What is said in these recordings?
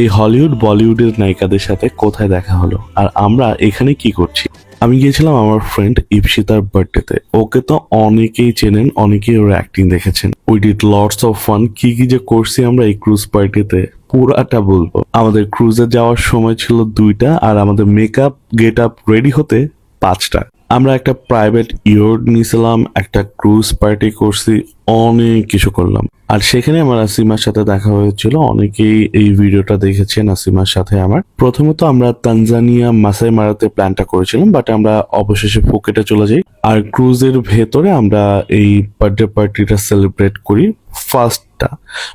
এই হলিউড বলিউডের নায়িকাদের সাথে কোথায় দেখা হলো? আর আমরা এখানে কি করছি? আমি গিয়েছিলাম আমার ফ্রেন্ড ইপসিতার বার্থডেতে ওকে তো অনেকেই চেনেন, অনেকেই ওর অ্যাক্টিং দেখেছেন। We did lots of fun কি কি যে করছি আমরা এই ক্রুজ পার্টিতে পুরাটা বলব। আমাদের ক্রুজে যাওয়ার সময় ছিল দুইটা, আর আমাদের মেকআপ গেট আপ রেডি হতে পাঁচটা। আমরা একটা প্রাইভেট ইয়র্ড নিয়েছিলাম একটা ক্রুজ পার্টি করছি, অনেক কিছু করলাম। আর সেখানে আমার আসিমার সাথে দেখা হয়েছিল, অনেকেই এই ভিডিওটা দেখেছেন আসিমার সাথে আমার। প্রথমত আমরা তানজানিয়া মাসাই মারাতে প্ল্যানটা করেছিলাম বাট আমরা অবশেষে ফুকেটে চলে যাই। আর ক্রুজের ভেতরে আমরা এই বার্থডে পার্টিটা সেলিব্রেট করি ফার্স্টটা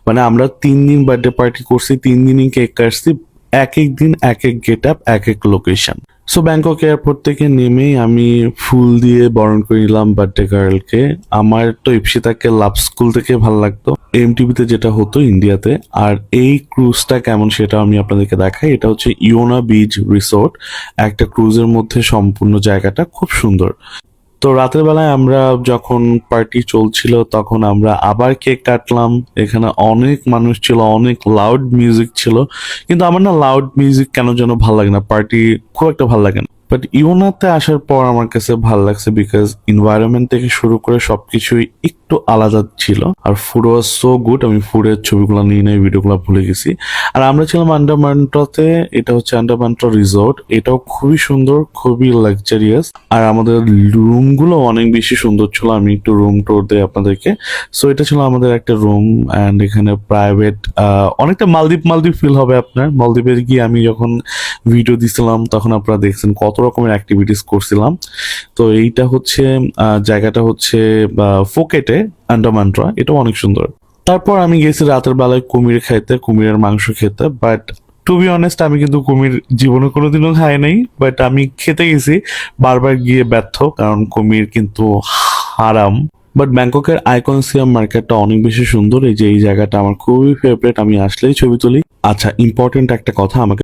মানে আমরা তিন দিন বার্থডে পার্টি করছি, তিন দিনই কেক কাটছি এক এক দিন এক এক গেট আপ এক এক লোকেশন সো ব্যাংকক এয়ারপোর্ট থেকে নেমেই আমি ফুল দিয়ে বরণ করে নিলাম বার্থডে গার্লকে আমার তো ইপসিতাকে লাভ স্কুল থেকে ভালো লাগতো। এমটিভিতে যেটা হতো ইন্ডিয়াতে আর এই ক্রুজটা কেমন সেটা আমি আপনাদেরকে দেখাই। এটা হচ্ছে ইওনা বিচ রিসোর্ট একটা ক্রুজের মধ্যে সম্পূর্ণ জায়গাটা খুব সুন্দর। তো রাতের বেলায় আমরা যখন পার্টি চলছিল, তখন আমরা আবার কেক কাটলাম। এখানে অনেক মানুষ ছিল, অনেক লাউড মিউজিক ছিল। কিন্তু আমার না লাউড মিউজিক কেন যেন ভালো লাগে না। পার্টি খুব একটা ভালো লাগে না। বাট ইউনাতে আসার পর আমার কাছে ভালো লাগছে বিকজ এনভায়রনমেন্ট থেকে শুরু করে সবকিছুই একটু আলাদা ছিল। আর ফুড ওয়াজ সো গুড আমি ফুডের ছবিগুলো নিয়ে নেই ভিডিওগুলো ভুলে গেছি। আর আমরা ছিলাম আন্ডামান্ট্রাতে এটা হচ্ছে আন্ডামান্ট্রা রিসোর্ট এটাও খুবই সুন্দর, খুবই লাক্সারিয়াস আর আমাদের রুমগুলো অনেক বেশি সুন্দর ছিল, আমি একটু রুম টোর দেই আপনাদেরকে। সো এটা ছিল আমাদের একটা রুম অ্যান্ড এখানে প্রাইভেট অনেকটা মালদ্বীপ মালদ্বীপ ফিল হবে আপনার। মালদ্বীপে গিয়ে আমি যখন ভিডিও দিছিলাম, তখন আপনারা দেখছেন কত রকমের অ্যাক্টিভিটিস করছিলাম। তো এইটা হচ্ছে জায়গাটা হচ্ছে ফোকেটে আন্ডামান্ট্রা এটাও অনেক সুন্দর। তারপর আমি গেছি রাতের বেলায় কুমির খাইতে, কুমিরের মাংস খেতে বাট টু বি অনেস্ট আমি কিন্তু কুমির জীবনে কোনোদিনও খাই নাই বাট আমি খেতে গেছি, বারবার গিয়ে ব্যর্থ, কারণ কুমির কিন্তু হারাম। বাট ব্যাংককের আইকনসিয়াম মার্কেটটা অনেক বেশি সুন্দর, এই যে এই জায়গাটা আমার খুবই ফেভারিট আমি আসলেই ছবি তুলি। আচ্ছা ইম্পর্টেন্ট একটা কথা আমাকে